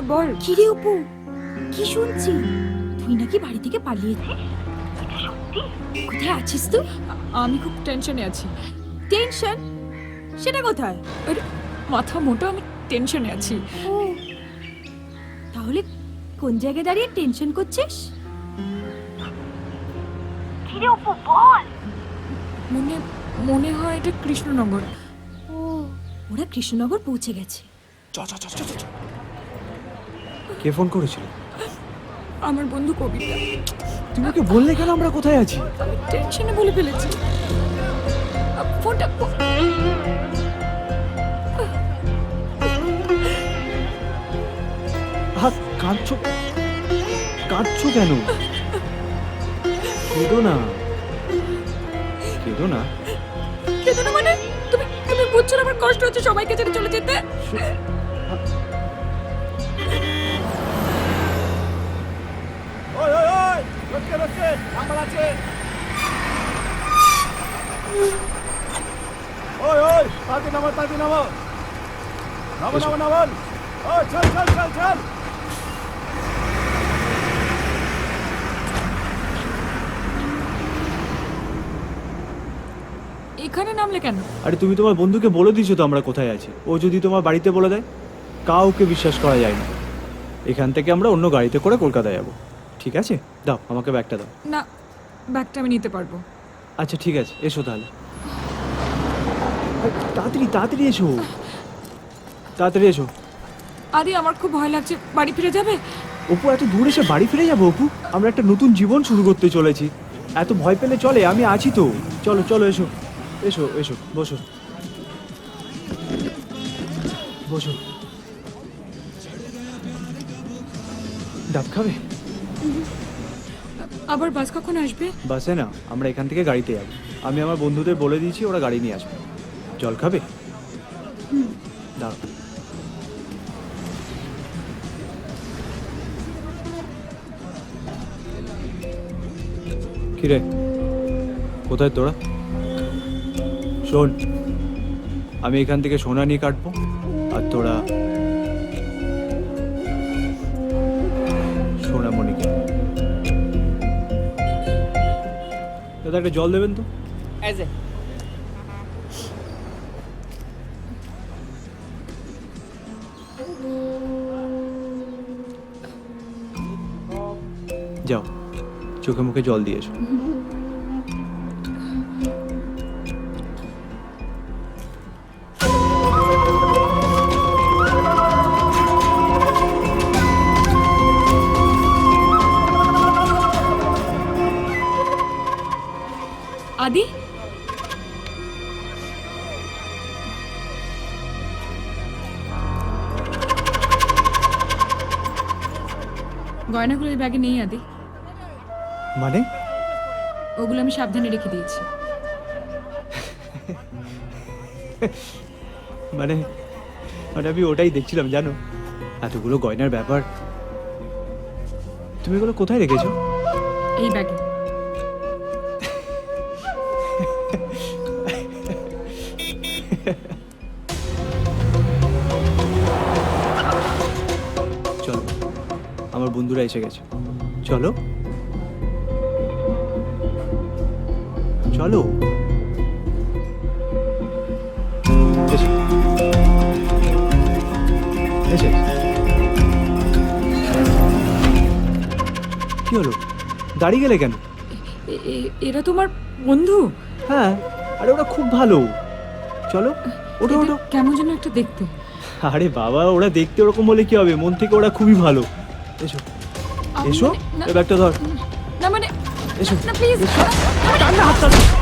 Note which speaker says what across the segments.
Speaker 1: হ্যাঁ বল
Speaker 2: কিরে অপু? কি শুনছি? তুই নাকি বাড়ি থেকে পালিয়েছিস কোথায় আছিস তুই?
Speaker 1: আমি খুব টেনশনে আছি।
Speaker 2: টেনশন? সেটা কোথায়?
Speaker 1: আরে মাথা মোটা আমি টেনশনে আছি।
Speaker 2: ও। তাহলে কোন জায়গায় দাঁড়িয়ে টেনশন করছিস?
Speaker 1: মনে মনে হয় এটা কৃষ্ণনগর।
Speaker 2: ও ওরা কৃষ্ণনগর পৌঁছে গেছে।
Speaker 3: কে ফোন করেছিল?
Speaker 1: আমার বন্ধু কবিতা।
Speaker 3: তুমি ওকে বললে কেন আমরা কোথায় আছি?
Speaker 1: আমি টেনশনে বলে ফেলেছি। ফোনটা
Speaker 3: কাঁদছো? কাঁদছো কেন? কেঁদো না। কেঁদো না।
Speaker 1: কেঁদো না মানে? তুমি তুমি বুঝছ আমার কষ্ট হচ্ছে সবাইকে ছেড়ে চলে যেতে?
Speaker 4: নাম্বার আছে। ওই ওই তাড়াতাড়ি নামো তাড়াতাড়ি নামো। নামো নামো নামো। ওই চল চল চল চল।
Speaker 1: এখানে নামলে কেন?
Speaker 3: আরে তুমি তোমার বন্ধুকে বলে দিয়েছ তো আমরা কোথায় আছি। ও যদি তোমার বাড়িতে বলে দেয় কাউকে বিশ্বাস করা যায় না। এখান থেকে আমরা অন্য গাড়িতে করে কলকাতায় যাব। ঠিক আছে? দাও আমাকে ব্যাগটা দাও।
Speaker 1: না ব্যাগটা আমি নিতে পারব।
Speaker 3: আচ্ছা ঠিক আছে এসো তাহলে। তাড়াতাড়ি তাড়াতাড়ি এসো। তাড়াতাড়ি এসো।
Speaker 1: আদি আমার খুব ভয় লাগছে। বাড়ি ফিরে যাবে?
Speaker 3: অপু এত দূর এসে বাড়ি ফিরে যাব অপু? আমরা একটা নতুন জীবন শুরু করতে চলেছি। এত ভয় পেলে চলে আমি আছি তো। চলো চলো এসো। এসো এসো বসো। বসো। ডাব খাবে?
Speaker 1: আবার বাস কখন আসবে?
Speaker 3: বাসে না আমরা এখান থেকে গাড়িতে যাব। আমি আমার বন্ধুদের বলে দিয়েছি ওরা গাড়ি নিয়ে আসবে। জল খাবে? দাও কিরে? কোথায় তোরা? শোন আমি এখান থেকে সোনা নিয়ে কাটবো আর তোরা দাদা একটা জল দেবেন তো? যাও চোখে মুখে জল দিয়ে
Speaker 1: গয়নাগুলো এই ব্যাগে নেই আদি।
Speaker 3: মানে?
Speaker 1: ওগুলো আমি সাবধানে রেখে দিয়েছি।
Speaker 3: মানে? মানে আমি ওটাই দেখছিলাম জানো? এতগুলো গয়নার ব্যাপার। তুমি এগুলো কোথায় রেখেছো?
Speaker 1: এই ব্যাগে।
Speaker 3: আমার বন্ধুরা এসে গেছে। চলো। চলো। কি হলো? দাঁড়িয়ে গেলে কেন?
Speaker 1: এরা তোমার বন্ধু?
Speaker 3: হ্যাঁ আরে ওরা খুব ভালো। চলো
Speaker 1: ওটা
Speaker 3: ওটা
Speaker 1: কেমন যেন একটা দেখতে।
Speaker 3: আরে বাবা ওরা দেখতে ওরকম বলে কি হবে? মন থেকে ওরা খুবই ভালো। এসো এসো
Speaker 1: মানে-
Speaker 3: এ ব্যাগটা ধর
Speaker 1: না মানে
Speaker 3: এসো
Speaker 1: না প্লিজ
Speaker 3: হাতটা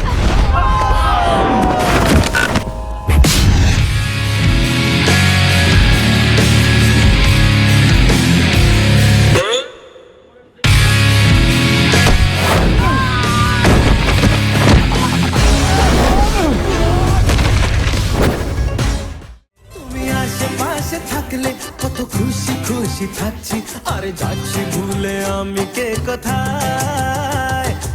Speaker 5: থাকলে কত খুশি খুশি থাকছি। আরে যাচ্ছি ভুলে আমি কে কোথায়?